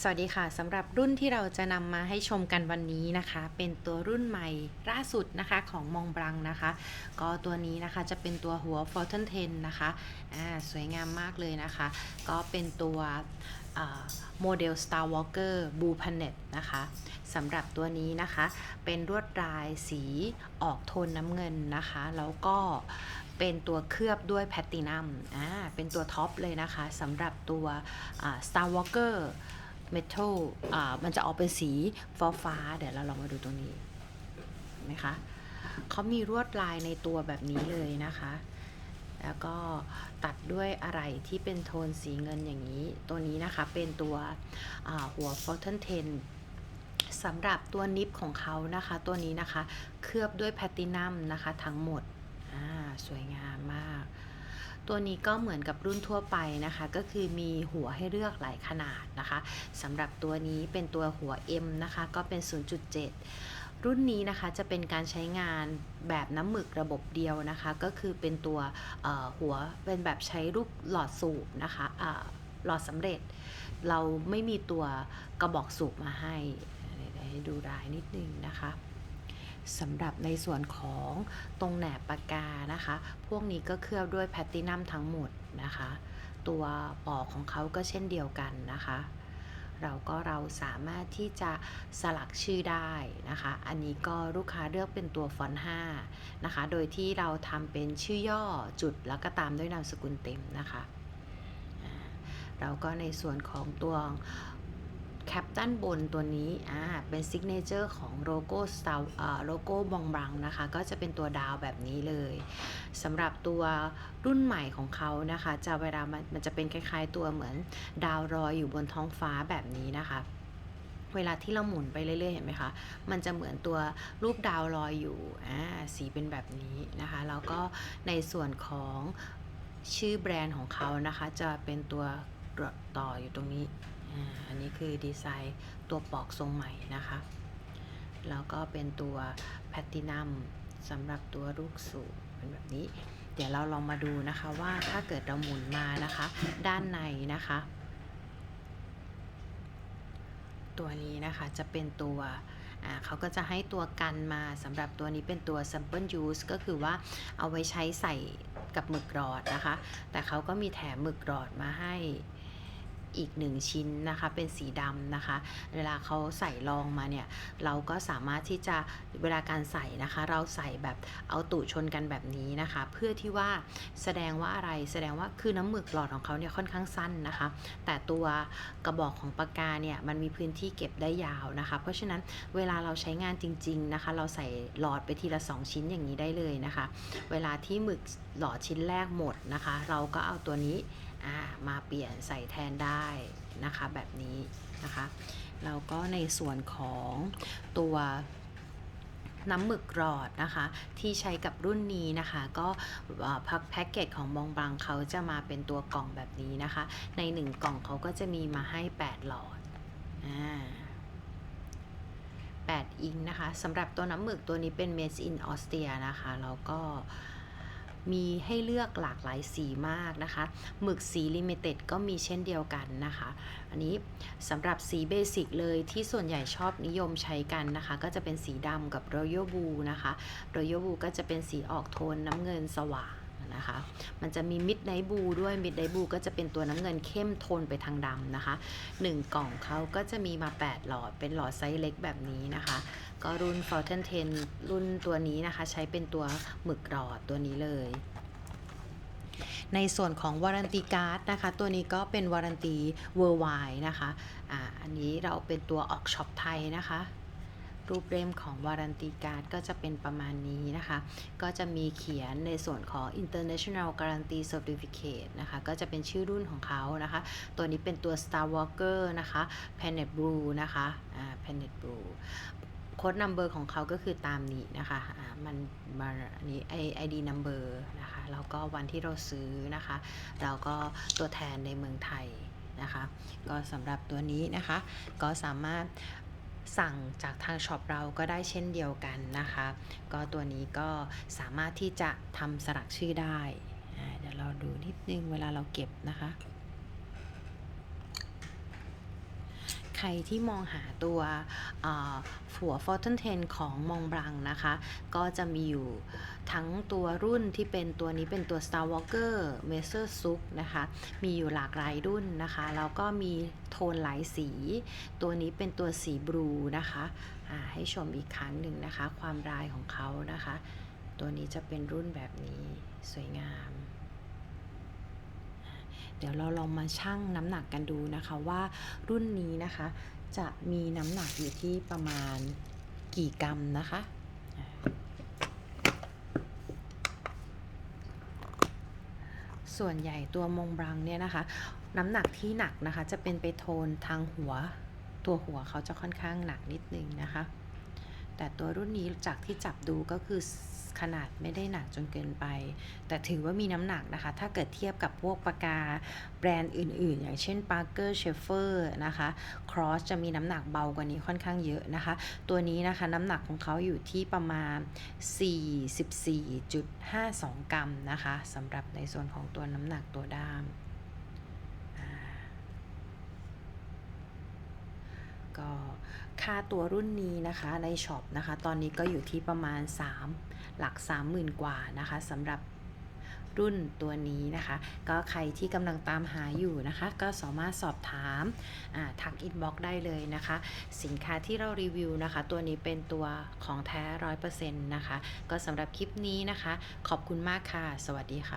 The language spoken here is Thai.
สวัสดีค่ะสำหรับรุ่นที่เราจะนำมาให้ชมกันวันนี้นะคะ เป็นตัวรุ่นใหม่ล่าสุดนะคะของมองบลังนะคะ ก็ตัวนี้นะคะจะเป็นตัวหัว f o r t u n 10นะคะอ่าสวยงามมากเลยนะคะ ก็เป็นตัวโมเดล Star Walker Blue Planet นะคะสำหรับตัวนี้นะคะ เป็นลวดลายสีออกโทนน้ำเงินนะคะ แล้วก็เป็นตัวเคลือบด้วยแพลตตินัมอ่าเป็นตัวท็อปเลยนะคะสำหรับตัวอ่า Star Walker เมทัลอ่ามันจะออกเป็นสีฟ้าฟ้าเดี๋ยวเราลองมาดูตรงนี้นไหมคะเขามีลวดลายในตัวแบบนี้เลยนะคะ แล้วก็ตัดด้วยอะไรที่เป็นโทนสีเงินอย่างนี้ ตัวนี้นะคะเป็นตัวหัว f o r t u n 10สำหรับตัวนิปของเขานะคะ ตัวนี้นะคะ เคลือบด้วยแพลตตินัมนะคะทั้งหมด สวยงามมาก ตัวนี้ก็เหมือนกับรุ่นทั่วไปนะคะ ก็คือมีหัวให้เลือกหลายขนาดนะคะสำหรับตัวนี้เป็นตัวหัว M นะคะก็เป็น 0.7 รุ่นนี้นะคะจะเป็นการใช้งานแบบน้ำหมึกระบบเดียวนะคะ ก็คือเป็นตัวหัวเป็นแบบใช้ลูกหลอดสูบนะคะหลอดสำเร็จ เราไม่มีตัวกระบอกสูบมาให้ให้ดูรายนิดนึงนะคะ สำหรับในส่วนของตรงแหนบปากกานะคะ พวกนี้ก็เคลือบด้วยแพลตตินัมทั้งหมดนะคะ ตัวปอกของเขาก็เช่นเดียวกันนะคะ เราก็เราสามารถที่จะสลักชื่อได้นะคะ อันนี้ก็ลูกค้าเลือกเป็นตัวฟอนต์5นะคะ โดยที่เราทำเป็นชื่อย่อจุดแล้วก็ตามด้วยนามสกุลเต็มนะคะเราก็ในส่วนของตัว แคปด้านบนตัวนี้อ่าเป็นซิกเนเจอร์ของโลโก้สตาร์โลโก้บองบรังนะคะ ก็จะเป็นตัวดาวแบบนี้เลยสำหรับตัวรุ่นใหม่ของเขานะคะ จะเวลามันมันจะเป็นคล้ายๆตัวเหมือนดาวลอยอยู่บนท้องฟ้าแบบนี้นะคะเวลาที่เราหมุนไปเรื่อยๆ เห็นไหมคะ มันจะเหมือนตัวรูปดาวลอยอยู่ อ่า สีเป็นแบบนี้นะคะ แล้วก็ในส่วนของชื่อแบรนด์ของเขานะคะ จะเป็นตัวต่ออยู่ตรงนี้ อันนี้คือดีไซน์ตัวปอกทรงใหม่นะคะ แล้วก็เป็นตัวแพลตตินัมสำหรับตัวลูกสูบเป็นแบบนี้ เดี๋ยวเราลองมาดูนะคะว่าถ้าเกิดเราหมุนมานะคะ ด้านในนะคะ ตัวนี้นะคะจะเป็นตัวเขาก็จะให้ตัวกันมาสำหรับตัวนี้เป็นตัว sample use ก็คือว่าเอาไว้ใช้ใส่กับหมึกหลอดนะคะ แต่เขาก็มีแถมหมึกหลอดมาให้ อีกหนึ่งชิ้นนะคะ เป็นสีดำนะคะ เวลาเขาใส่รองมาเนี่ย เราก็สามารถที่จะเวลาการใส่นะคะ เราใส่แบบเอาตูดชนกันแบบนี้นะคะ เพื่อที่ว่าแสดงว่าอะไรแสดงว่าคือน้ำหมึกหลอดของเขาเนี่ยค่อนข้างสั้นนะคะ แต่ตัวกระบอกของปากกาเนี่ยมันมีพื้นที่เก็บได้ยาวนะคะ เพราะฉะนั้นเวลาเราใช้งานจริง ๆนะคะ เราใส่หลอดไปทีละ 2 ชิ้นอย่างนี้ได้เลยนะคะ เวลาที่หมึกหลอดชิ้นแรกหมดนะคะ เราก็เอาตัวนี้ มาเปลี่ยนใส่แทนได้นะคะแบบนี้นะคะแล้วก็ในส่วนของตัวน้ำหมึกหลอดนะคะที่ใช้กับรุ่นนี้นะคะ ก็พักแพ็กเกจของบองบังเขาจะมาเป็นตัวกล่องแบบนี้นะคะ ใน 1 กล่องเขาก็จะมีมาให้ 8 หลอดอ่า8อิงนะคะสำหรับตัวน้ำหมึกตัวนี้เป็น made in Austria นะคะ แล้วก็ มีให้เลือกหลากหลายสีมากนะคะหมึกสีลิมิเต็ดก็มีเช่นเดียวกันนะคะ อันนี้สำหรับสีเบสิกเลยที่ส่วนใหญ่ชอบนิยมใช้กันนะคะ ก็จะเป็นสีดำกับรอยัลบูนะคะรอยัลบูก็จะเป็นสีออกโทนน้ำเงินสว่าง นะคะ มันจะมี Midnight Blue ด้วย Midnight Blue ก็จะเป็นตัวน้ำเงินเข้มโทนไปทางดำนะคะ 1 กล่องเขาก็จะมีมา 8 หลอด เป็นหลอดไซส์เล็กแบบนี้นะคะ ก็รุ่น f o r t u n 10 รุ่นตัวนี้นะคะ ใช้เป็นตัวหมึกหลอดตัวนี้เลยในส่วนของวารันตีการ์ดนะคะ ตัวนี้ก็เป็นวารันตี worldwide นะคะอ่าอันนี้เราเป็นตัวออกช็อปไทยนะคะ รูปเล่มของวารันตีการ์ดก็จะเป็นประมาณนี้นะคะ ก็จะมีเขียนในส่วนของ international guarantee certificate นะคะ ก็จะเป็นชื่อรุ่นของเขานะคะ ตัวนี้เป็นตัว Star Walker นะคะ Planet Blue นะคะ อ่า Planet Blue โค้ด number ของเขาก็คือตามนี้นะคะ อ่า มันมาอันนี้ ID number นะคะ แล้วก็วันที่เราซื้อนะคะ แล้วก็ตัวแทนในเมืองไทยนะคะ ก็สำหรับตัวนี้นะคะ ก็สามารถ สั่งจากทางช็อปเราก็ได้เช่นเดียวกันนะคะ ก็ตัวนี้ก็สามารถที่จะทำสลักชื่อได้ เดี๋ยวเราดูนิดนึงเวลาเราเก็บนะคะ ใครที่มองหาตัวหัว f o r t u n 10ของมองบลังนะคะ ก็จะมีอยู่ทั้งตัวรุ่นที่เป็นตัวนี้เป็นตัว Star Walker m e s e r s u k นะคะ มีอยู่หลากหลายรุ่นนะคะ แล้วก็มี นหลายสี ตัวนี้เป็นตัวสีบลูนะคะให้ชมอีกครั้งหนึ่งนะคะ ความรายของเขานะคะ ตัวนี้จะเป็นรุ่นแบบนี้สวยงาม เดี๋ยวเราลองมาชั่งน้ำหนักกันดูนะคะว่ารุ่นนี้นะคะ จะมีน้ำหนักอยู่ที่ประมาณกี่กรัมนะคะ ส่วนใหญ่ตัวมงบรังเนี่ยนะคะ น้ำหนักที่หนักนะคะ จะเป็นไปโทนทางหัว ตัวหัวเขาจะค่อนข้างหนักนิดนึงนะคะ แต่ตัวรุ่นนี้จากที่จับดูก็คือขนาดไม่ได้หนักจนเกินไป แต่ถือว่ามีน้ำหนักนะคะ ถ้าเกิดเทียบกับพวกปากกาแบรนด์อื่นๆ อย่างเช่น Parker Schaefer นะคะ Cross จะมีน้ำหนักเบากว่านี้ค่อนข้างเยอะนะคะ ตัวนี้นะคะน้ำหนักของเขาอยู่ที่ประมาณ 44.52 กรัมนะคะสำหรับในส่วนของตัวน้ำหนักตัวด้ามอ่า ก็ค่าตัวรุ่นนี้นะคะในช็อปนะคะ ตอนนี้ก็อยู่ที่ประมาณ 3 หลัก 30,000 กว่านะคะสำหรับรุ่นตัวนี้นะคะ ก็ใครที่กำลังตามหาอยู่นะคะ ก็สามารถสอบถามทักอินบ็อกได้เลยนะคะ สินค้าที่เรารีวิวนะคะ ตัวนี้เป็นตัวของแท้ร้อยเปอร์เซ็นต์นะคะ ก็สำหรับคลิปนี้นะคะ ขอบคุณมากค่ะ สวัสดีค่ะ